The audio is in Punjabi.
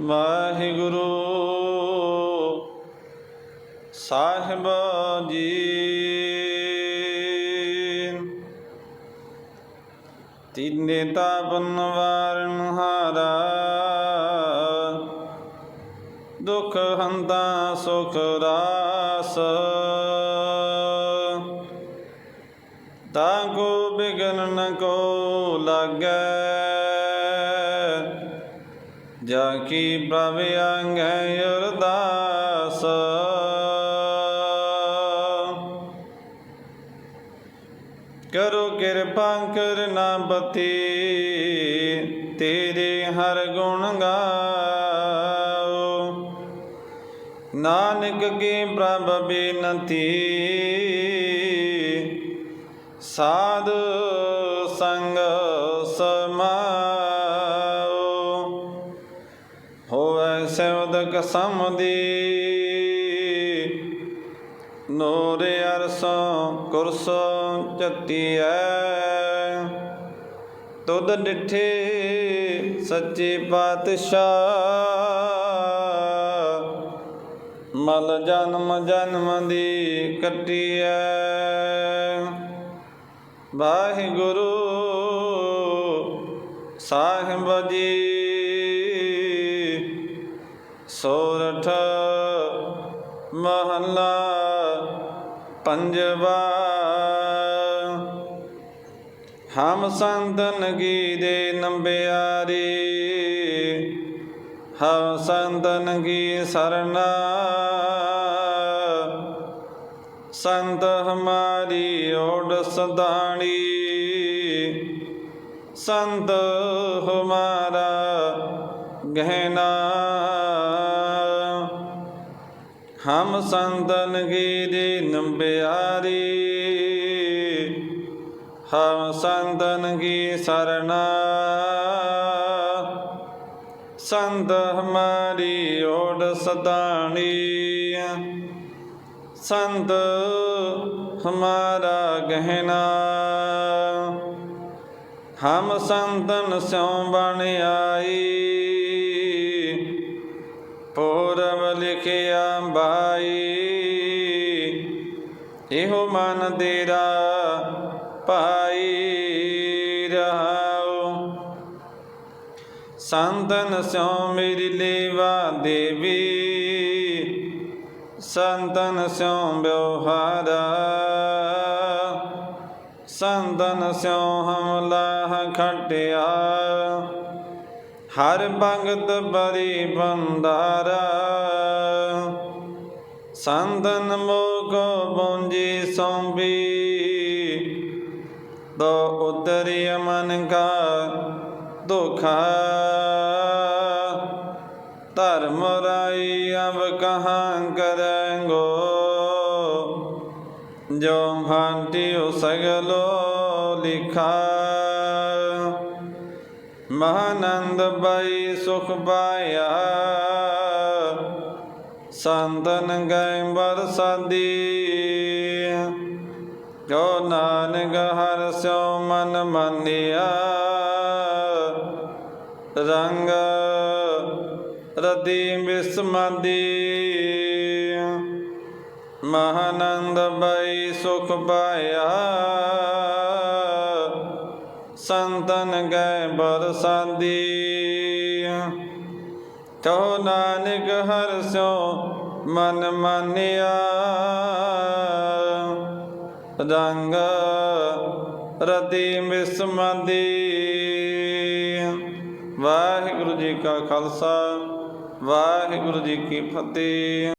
ਵਾਹਿਗੁਰੂ। ਸਾਹਿਬ ਜੀ। ਤਿਨੇ ਤਾਪਨ ਵਾਰਨ ਹਾਰਾ। ਦੁਖ ਹੰਤਾ ਸੁਖ ਰਾਸ। ਤਾਂ ਕੋ ਬਿਗਨ ਨ ਕੋ ਲਾਗੈ। ਜਾ ਕੀ ਪ੍ਰਭ ਆਂਗੈ ਅਰਦਾਸ? ਕਰੋ ਕਿਰਪਾ ਕਰਨਾ ਬਤੀ, ਤੇਰੇ ਹਰ ਗੁਣ ਗਾਓ। ਨਾਨਕ ਕੀ ਪ੍ਰਭ ਬੇਨਤੀ? ਸਾਧ ਸੰਗ ਸਮਾਓ ਸਮਦੀ ਨੂਰ ਅਰਸੋਂ ਕੁਰਸੋਂ ਚੱਤੀਐ ਤੁਧ ਡਿਠੇ ਸੱਚੇ ਪਾਤਸ਼ਾਹ। ਮਲ ਜਨਮ ਜਨਮ ਦੀ ਕੱਟੀਐ। ਵਾਹਿਗੁਰੂ ਸਾਹਿਬ ਜੀ। ਸੋਰਠ ਮਹੱਲਾ ਪੰਜਵਾ। ਹਮ ਸੰਤਨ ਕੀ ਦੇ ਨੰਬਿਆਰੀ, ਹਮ ਸੰਤਨ ਕੀ ਸਰਨਾ। ਸੰਤ ਹਮਾਰੀ ਓੜ ਸਦਾਣੀ, ਸੰਤ ਹਮਾਰਾ ਗਹਿਨਾ ਹਮ ਸੰਤਨ ਕੀ ਦੀ ਨੰਬਿਆਰੀ। ਹਮ ਸੰਤਨ ਕੀ ਸਰਨਾ ਸੰਤ ਹਮਾਰੀ ਓੜ ਸਦਾਣੀ। ਸੰਤ ਹਮਾਰਾ ਗਹਿਣਾ। ਹਮ ਸੰਤਨ ਸਿਉ ਬਣ ਆਈ। ਲਿਖਿਆ ਬਾਈ। ਇਹੋ ਮਨ ਤੇਰਾ ਪਾਈ ਰਹਾਉ। ਸੰਤਨ ਸਿਉ ਮੇਰੀ ਲੇਵਾ ਦੇਵੀ। ਸੰਤਨ ਸਿਉ ਬਿਵਹਾਰਾ ਸੰਤਨ ਸਿਉ ਹਮਲਾ ਖਟਿਆ। ਹਰ ਭਗਤ ਬਰੀ ਬੰਦਾਰਾ ਸੰਤਨ ਮੋਗ ਬੁੰਜੀ ਸੌਂਬੀ। ਤੋ ਉਤਰੀ ਮਨ ਕਾ ਦੁਖਾ। ਧਰਮ ਰਾਈ ਅਬ ਕਹਾਂ ਕਰੇਂਗੋ। ਜੋ ਭਾਂਟਿਓ ਸਗਲੋ ਲਿਖਾ। ਮਹਾਨੰਦ ਬਾਈ ਸੁਖ ਪਾਇਆ। ਸੰਤਨ ਗਏ ਬਰਸਾਦੀ ਜੋ ਨਾਨਕ ਹਰ ਸਿਉ ਮਨ ਮੰਨਿਆ। ਰੰਗ ਰਦੀ ਬਿਸਮਦੀ। ਮਹਾਨੰਦ ਬਈ ਸੁਖ ਪਾਇਆ। ਸੰਤਨ ਗਏ ਬਰਸਾਦੀ ਕਹੋ ਨਾਨਕ ਹਰ ਸੋ ਮਨ ਮਾਨਿਆ। ਰੰਗ ਰਤੀ ਮਿਸਮਦੀ ਵਾਹਿਗੁਰੂ ਜੀ ਕਾ ਖਾਲਸਾ, ਵਾਹਿਗੁਰੂ ਜੀ ਕੀ ਫਤਿਹ।